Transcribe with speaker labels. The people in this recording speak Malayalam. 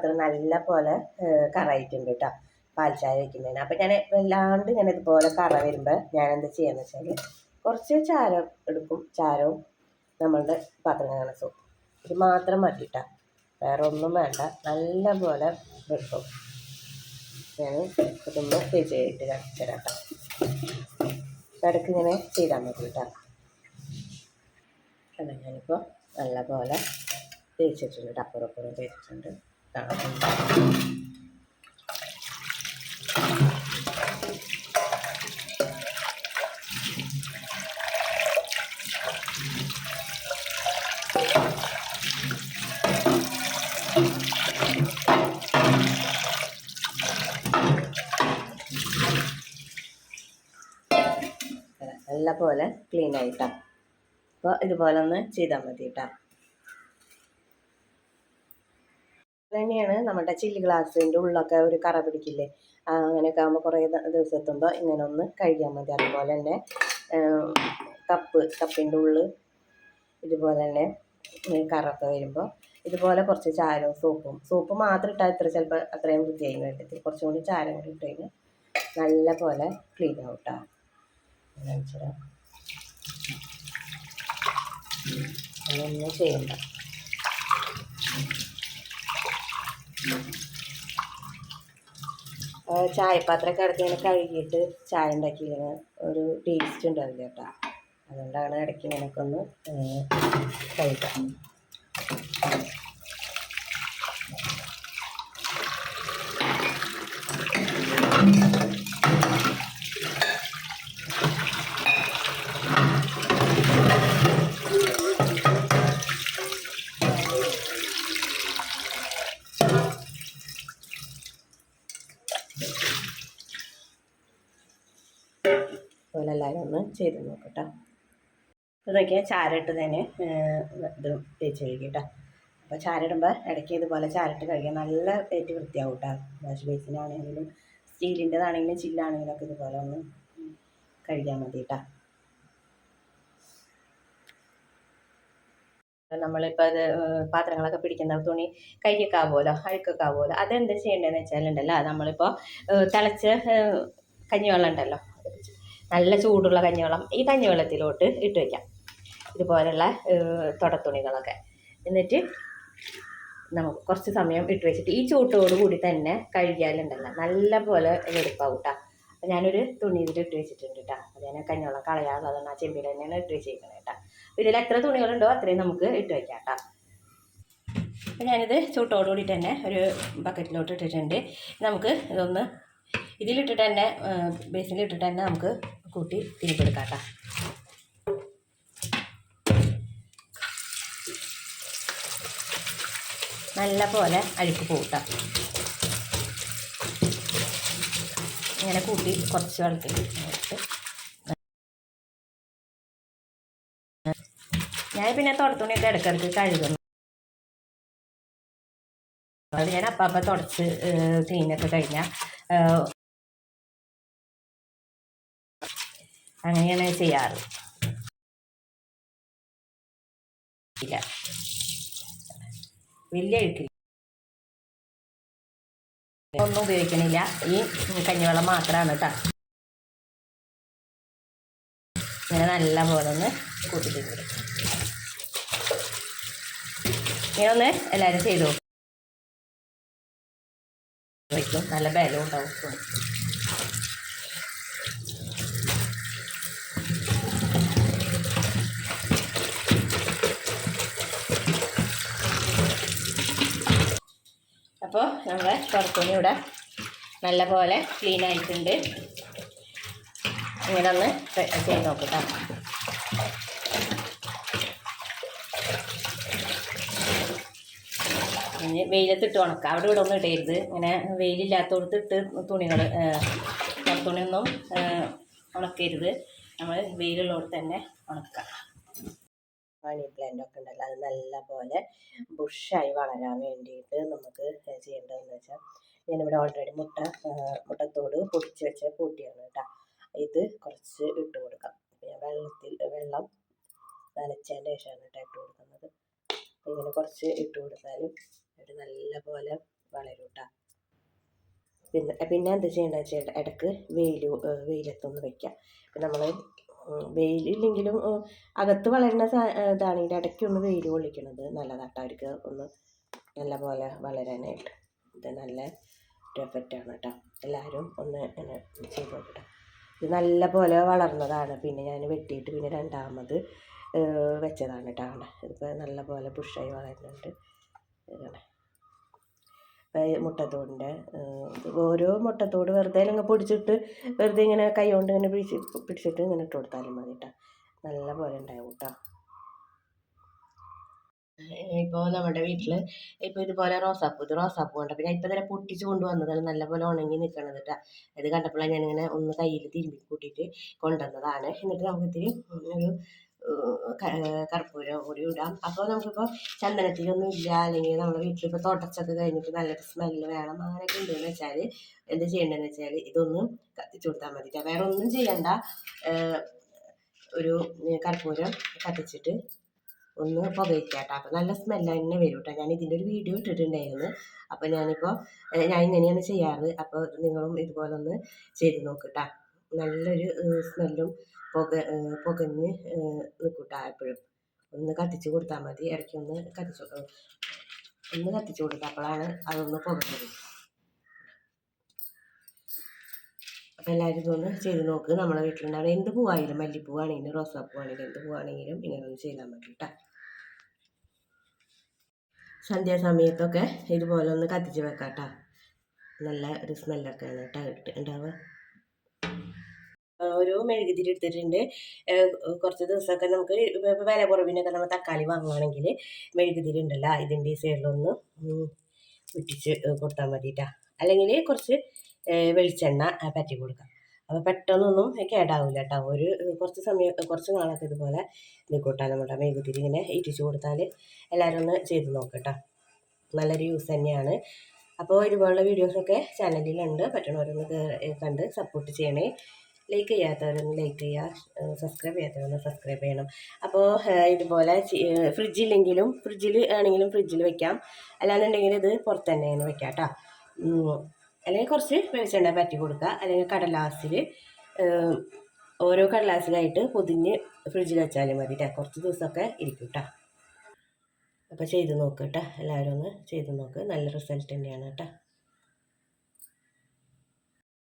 Speaker 1: പാത്രം നല്ല പോലെ കറായിട്ടുണ്ട് കേട്ടോ പാൽച്ചായ വെക്കുന്നതിന്. അപ്പം ഞാൻ വല്ലാണ്ട് ഇങ്ങനെ ഇതുപോലെ കറ വരുമ്പോൾ ഞാൻ എന്താ ചെയ്യാന്ന് വെച്ചാൽ കുറച്ച് ചാരം എടുക്കും. ചാരവും നമ്മളുടെ പാത്രം കണസും ഇത് മാത്രം മതി വേറെ ഒന്നും വേണ്ട. നല്ല പോലെ വെക്കും. ഞാൻ തേച്ച് കഴിഞ്ഞിട്ട് കാണിച്ചു തരാം ഇടയ്ക്ക് ഇങ്ങനെ ചെയ്താൽ മതി കേട്ടോ അല്ല ഞാനിപ്പോൾ നല്ല പോലെ തേച്ചിട്ടുണ്ട് അപ്പുറം അപ്പുറം തേച്ചിട്ടുണ്ട്. കാണാം നല്ല പോലെ ക്ലീൻ ആയിട്ടാ. അപ്പോൾ ഇതുപോലെ ഒന്ന് ചെയ്താൽ മതി കേട്ടോ തന്നെയാണ് നമ്മുടെ ചില്ലി ഗ്ലാസിന്റെ ഉള്ളൊക്കെ ഒരു കറ പിടിക്കില്ലേ? അങ്ങനെയൊക്കെ ആകുമ്പോൾ കുറേ ദിവസത്തുമ്പോൾ ഇങ്ങനെ ഒന്ന് കഴുകിയാൽ മതി. അതുപോലെ തന്നെ കപ്പ് കപ്പിന്റെ ഉള്ളിൽ ഇതുപോലെ തന്നെ കറൊക്കെ വരുമ്പോൾ ഇതുപോലെ കുറച്ച് ചാരവും സോപ്പും സോപ്പ് മാത്രം ഇട്ടാൽ ഇത്ര ചിലപ്പോൾ അത്രയും വൃത്തിയായി വേണ്ടത് കുറച്ചും കൂടി ചാരം കൂടി ഇട്ട് കഴിഞ്ഞാൽ നല്ല പോലെ ക്ലീൻ ആവും കേട്ടോ കാണിച്ചു അങ്ങനെയൊന്നും ചെയ്യണ്ട ആ, ചായപാത്രമൊക്കെ ഇടയ്ക്ക് ഇങ്ങനെ കഴുകിയിട്ട് ചായ ഉണ്ടാക്കിയില്ലെങ്കിൽ ഒരു ടേസ്റ്റ് ഉണ്ടാവില്ല കേട്ടോ. അതുകൊണ്ടാണ് ഇടയ്ക്ക് ഇങ്ങനെയൊക്കെ ഒന്ന് കഴിക്കാം കഴുകാം അതുപോലെ എല്ലാവരും ഒന്ന് ചെയ്ത് നോക്കട്ടോ. ഇത് ചാരട്ട് തന്നെ ഇത് തേച്ച് കഴുകിട്ടോ. അപ്പോൾ ചാരിടുമ്പോൾ ഇടയ്ക്ക് ഇതുപോലെ ചാരട്ട് കഴുകിയാൽ നല്ല തേറ്റ് വൃത്തിയാവും കേട്ടോ വാഷ് ബേസിനാണെങ്കിലും സ്റ്റീലിന്റെതാണെങ്കിലും ചില്ലാണെങ്കിലും ഒക്കെ ഇതുപോലെ ഒന്ന് കഴുകിയാൽ മതി കേട്ടോ നമ്മളിപ്പോൾ അത് പാത്രങ്ങളൊക്കെ പിടിക്കുന്ന തുണി കൈയൊക്കെ ആവുമല്ലോ അഴുക്കൊക്കെ ആവുമല്ലോ. അതെന്താ ചെയ്യേണ്ടതെന്ന് വെച്ചാലുണ്ടല്ലോ നമ്മളിപ്പോൾ തിളച്ച് കഞ്ഞിവെള്ളം ഉണ്ടല്ലോ നല്ല ചൂടുള്ള കഞ്ഞിവെള്ളം ഈ കഞ്ഞിവെള്ളത്തിലോട്ട് ഇട്ട് വയ്ക്കാം ഇതുപോലുള്ള ഏഹ് തുടത്തുണികളൊക്കെ. എന്നിട്ട് നമുക്ക് കുറച്ച് സമയം ഇട്ട് വെച്ചിട്ട് ഈ ചൂട്ടോട് കൂടി തന്നെ കഴുകിയാലുണ്ടല്ലോ. നല്ല പോലെ വെടുപ്പാവും കേട്ടോ അപ്പം ഞാനൊരു തുണിയിൽ ഇട്ട് വെച്ചിട്ടുണ്ട് കേട്ടോ അത് ഞാൻ കഞ്ഞിവെള്ളം കളയാനുള്ളതാണ് ആ ചെമ്പിൽ തന്നെയാണ് ഇട്ട് വെച്ചിരിക്കുന്നത് കേട്ടോ അപ്പോൾ ഇതിൽ എത്ര തുണികളുണ്ടോ അത്രയും നമുക്ക് ഇട്ട് വയ്ക്കാം കേട്ടോ അപ്പം ഞാനിത് ചൂട്ടോട് കൂടിയിട്ട് തന്നെ ഒരു ബക്കറ്റിലോട്ട് ഇട്ടിട്ടുണ്ട്. നമുക്ക് ഇതൊന്ന് ഇതിലിട്ടിട്ട് തന്നെ ബേസിലിട്ടിട്ട് തന്നെ നമുക്ക് കൂട്ടി തിരിച്ചെടുക്കാം കേട്ടോ നല്ല പോലെ അഴുക്ക് പോകട്ടോ ഇങ്ങനെ കൂട്ടി കുറച്ച് വെള്ളത്തിൽ ഞാൻ പിന്നെ തുടത്തുണിയൊക്കെ ഇടയ്ക്കിടയ്ക്ക് കഴുകുന്നു അത് ഞാൻ അപ്പം അപ്പം തുടച്ച് ക്ലീനൊക്കെ കഴിഞ്ഞാൽ അങ്ങനെയാണ് ചെയ്യാറ്. ഇല്ല. വലിയ അഴുക്കില്ല ഒന്നും ഉപയോഗിക്കണില്ല. ഈ കഞ്ഞിവെള്ളം മാത്രമാണ് കേട്ടോ ഇങ്ങനെ നല്ല പോലെ ഒന്ന് കൂട്ടിട്ട് ഇങ്ങനെ ഒന്ന് എല്ലാവരും ചെയ്തു നല്ല ബലം ഉണ്ടാവും. അപ്പോൾ നമ്മുടെ പുറത്തുനിന്ന് ഇവിടെ നല്ല പോലെ ക്ലീൻ ആയിട്ടുണ്ട്. ഇങ്ങനെ ഒന്ന് ചെയ്ത് നോക്കട്ടോ. ഇനി വെയിലത്തിട്ട് ഉണക്കാം. അവിടെ ഇവിടെ ഒന്നും ഇടരുത്. ഇങ്ങനെ വെയിലില്ലാത്തടത്ത് ഇട്ട് തുണികൾ തുണിയൊന്നും ഉണക്കരുത്. നമ്മൾ വെയിലുള്ളവർ തന്നെ ഉണക്കാം. മണി പ്ലാന്റ് ഒക്കെ ഉണ്ടല്ലോ അത് നല്ല പോലെ ബുഷായി വളരാൻ വേണ്ടിയിട്ട് നമുക്ക് ചെയ്യേണ്ടതെന്ന് വെച്ചാൽ ഞാനിവിടെ ഓൾറെഡി മുട്ട മുട്ടത്തോട് പൊടിച്ച് വെച്ച പൂട്ടിയാണ് കേട്ടോ ഇത് കുറച്ച് ഇട്ട് കൊടുക്കാം. വെള്ളത്തിൽ വെള്ളം നനച്ചതിന്റെ ശേഷമാണ് കേട്ടോ ഇട്ട് കൊടുക്കുന്നത്. ഇങ്ങനെ കുറച്ച് ഇട്ട് കൊടുത്താലും ഒരു നല്ല പോലെ വളരും കേട്ടോ പിന്നെ പിന്നെ എന്താ ചെയ്യേണ്ടത് വെച്ചാൽ ഇടയ്ക്ക് വെയിൽ വെയിലത്തൊന്ന് വെക്കാം. ഇപ്പം നമ്മൾ വെയിലില്ലെങ്കിലും അകത്ത് വളരുന്ന സാ ഇതിന്റെ ഇടയ്ക്ക് ഒന്ന് വെയിൽ കൊള്ളിക്കണത് നല്ലതാട്ടോ. അവർക്ക് ഒന്ന് നല്ല പോലെ വളരാനായിട്ട്. ഇത് നല്ല ഒരു എഫക്റ്റാണ് കേട്ടോ എല്ലാവരും ഒന്ന് ഇങ്ങനെ ചെയ്ത് നോക്കട്ടെ. ഇത് നല്ല പോലെ വളർന്നതാണ്. പിന്നെ ഞാൻ വെട്ടിയിട്ട് പിന്നെ രണ്ടാമത് വെച്ചതാണ് കേട്ടോ ഇതിപ്പോൾ നല്ല പോലെ ബുഷായി വളരുന്നുണ്ട്. ഇപ്പം മുട്ടത്തോടിന്റെ. ഓരോ മുട്ടത്തോട് വെറുതെ അങ്ങ് പൊടിച്ചിട്ട് വെറുതെ ഇങ്ങനെ കൈ കൊണ്ട് ഇങ്ങനെ പിടിച്ച് പിടിച്ചിട്ട് ഇങ്ങനെ ഇട്ട് കൊടുത്താലും മതി കേട്ടോ നല്ല പോലെ ഉണ്ടാവും കേട്ടോ ഇപ്പോൾ നമ്മുടെ വീട്ടിൽ ഇപ്പോൾ ഇതുപോലെ റോസാപ്പൂ ഇത് റോസാപ്പൂ ഉണ്ട് പിന്നെ ഇപ്പം തന്നെ പൊട്ടിച്ച് കൊണ്ടുവന്നതാണ് നല്ലപോലെ ഉണങ്ങി നിൽക്കണത് കേട്ടോ ഇത് കണ്ടപ്പോഴാണ് ഞാനിങ്ങനെ ഒന്ന് കയ്യിൽ തിരുമ്പി കൂട്ടിയിട്ട് കൊണ്ടുവന്നതാണ്. എന്നിട്ട് നമുക്ക് ഒരു കർപ്പൂരം കൂടി ഇടാം. അപ്പോൾ നമുക്കിപ്പോൾ ചന്ദനത്തിലൊന്നും ഇല്ല അല്ലെങ്കിൽ നമ്മുടെ വീട്ടിലിപ്പോൾ തോട്ടച്ചൊക്കെ കഴിഞ്ഞിട്ട് നല്ലൊരു സ്മെല്ല് വേണം. അങ്ങനെയൊക്കെ ഉണ്ടെന്ന് വെച്ചാൽ എന്ത് ചെയ്യേണ്ടതെന്ന് വെച്ചാൽ ഇതൊന്നും കത്തിച്ചു കൊടുത്താൽ മതി. വേറെ ഒന്നും ചെയ്യണ്ട. ഒരു കർപ്പൂരം കത്തിച്ചിട്ട് ഒന്ന് പുകയ്ക്കാട്ടോ. കേട്ടോ അപ്പോൾ നല്ല സ്മെല്ല് തന്നെ വരും കേട്ടോ ഞാൻ ഇതിന്റെ ഒരു വീഡിയോ ഇട്ടിട്ടുണ്ടായിരുന്നു. അപ്പോൾ ഞാനിപ്പോൾ ഞാൻ ഇങ്ങനെയാണ് ചെയ്യാറ്. അപ്പോൾ നിങ്ങളും ഇതുപോലെ ഒന്ന് ചെയ്ത് നോക്ക് ട്ടോ. നല്ലൊരു സ്മെല്ലും പുക പുകഞ്ഞ് നിൽക്കും കേട്ടോ എപ്പോഴും ഒന്ന് കത്തിച്ച് കൊടുത്താൽ മതി. ഇടയ്ക്ക് ഒന്ന് കത്തിച്ച് ഒന്ന് കത്തിച്ച് കൊടുത്തപ്പോഴാണ് അതൊന്ന് പുകഞ്ഞത്. അപ്പോൾ എല്ലാവരും ഇതൊന്ന് ചെയ്ത് നോക്ക്. നമ്മളെ വീട്ടിലുണ്ടാവുന്ന എന്ത് പൂവായാലും മല്ലിപ്പൂവാണെങ്കിലും റോസാപ്പൂവാണെങ്കിലും എന്ത് പൂവാണെങ്കിലും ഇങ്ങനെ ഒന്ന് ചെയ്താൽ മതി കേട്ടോ. സന്ധ്യാസമയത്തൊക്കെ ഇതുപോലെ ഒന്ന് കത്തിച്ച് വെക്കാം കേട്ടോ നല്ല ഒരു സ്മെല്ലൊക്കെയാണ് കേട്ടോ ഉണ്ടാവുക. ഒരു മെഴുകുതിരി എടുത്തിട്ടുണ്ട്. കുറച്ച് ദിവസമൊക്കെ നമുക്ക് വില കുറവിനൊക്കെ നമ്മൾ തക്കാളി വാങ്ങുകയാണെങ്കിൽ മെഴുകുതിരി ഉണ്ടല്ലോ ഇതിന്റെ സൈഡിലൊന്ന് ഉം, ഇട്ടിച്ച് കൊടുത്താൽ മതിട്ടാ. അല്ലെങ്കിൽ കുറച്ച് വെളിച്ചെണ്ണ പറ്റി കൊടുക്കാം. അപ്പോൾ പെട്ടെന്നൊന്നും കേടാവില്ല കേട്ടോ ഒരു കുറച്ച് സമയം കുറച്ച് നാളൊക്കെ ഇതുപോലെ നിൽക്കൂട്ടാ നമ്മുടെ മെഴുകുതിരി ഇങ്ങനെ ഇട്ടിച്ച് കൊടുത്താൽ എല്ലാവരും ഒന്ന് ചെയ്ത് നോക്കട്ടോ. നല്ലൊരു യൂസ് തന്നെയാണ്. അപ്പോൾ ഇതുപോലുള്ള വീഡിയോസൊക്കെ ചാനലിലുണ്ട്. പറ്റണവരൊന്ന് കണ്ട് സപ്പോർട്ട് ചെയ്യണേ. ലൈക്ക് ചെയ്യാത്തവരൊന്ന് ലൈക്ക് ചെയ്യുക സബ്സ്ക്രൈബ് ചെയ്യാത്തവരൊന്ന് സബ്സ്ക്രൈബ് ചെയ്യണം. അപ്പോൾ ഇതുപോലെ ഫ്രിഡ്ജിലെങ്കിലും ഫ്രിഡ്ജിൽ ആണെങ്കിലും ഫ്രിഡ്ജിൽ വെക്കാം. അല്ലാന്നുണ്ടെങ്കിൽ ഇത് പുറത്ത് തന്നെയാണ് വെക്കാം കേട്ടോ അല്ലെങ്കിൽ കുറച്ച് വെളിച്ചെണ്ണ പറ്റി കൊടുക്കുക. അല്ലെങ്കിൽ കടലാസിൽ ഓരോ കടലാസിലായിട്ട് പൊതിഞ്ഞ് ഫ്രിഡ്ജിൽ വെച്ചാലും മതി കേട്ടോ കുറച്ച് ദിവസമൊക്കെ ഇരിക്കും കേട്ടോ അപ്പോൾ ചെയ്ത് നോക്കുക കേട്ടോ എല്ലാവരും ഒന്ന് ചെയ്ത് നോക്ക്. നല്ല റിസൾട്ട് തന്നെയാണ് കേട്ടോ